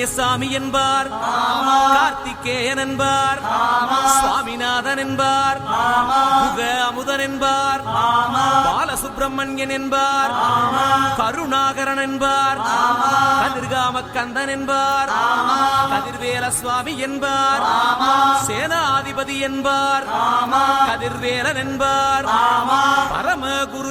சுப்பிரமணிய சாமி என்பார் கார்த்திகேயன் என்பார் சுவாமிநாதன் என்பார் முக அமுதன் என்பார் பாலசுப்பிரமணியன் என்பார் கருணாகரன் என்பார் கதிர்காம கந்தன் என்பார் கதிர்வேல சுவாமி என்பார் சேனாதிபதி என்பார் கதிர்வேலன் என்பார் பரமகுரு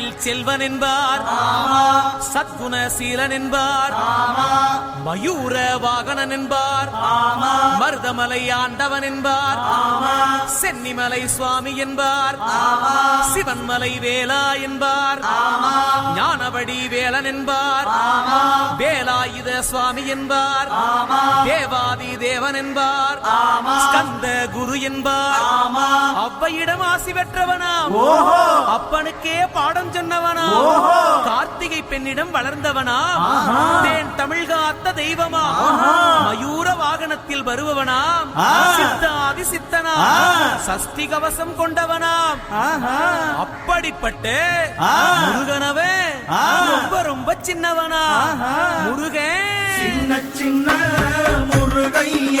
தமிழ் செல்வன் என்பார் சத்குண சீலன் என்பார் மயூர வாகனன் என்பார் மருதமலை ஆண்டவன் என்பார். சென்னிமலை சுவாமி என்பார். சிவன்மலை வேலா என்பார். ஞானவடி வேலன் என்பார். வேலாயுத சுவாமி என்பார். தேவாதி தேவன் என்பார். ஸ்கந்த குரு என்பார். அவ்வையிடம் ஆசி பெற்றவனாம். அப்பனுக்கே பாடம் சொன்னவனா கார்த்திகை பெண்ணிடம் வளர்ந்தவனா தேன் தமிழ் காத்த தெய்வமா மயூர வாகனத்தில் வருபவனாம் சித்தாதி சித்தனா சஷ்டி கவசம் கொண்டவனாம். அப்படிப்பட்ட முருகனவே ரொம்ப ரொம்ப சின்னவனா முருகன் சின்ன சின்ன முருகைய.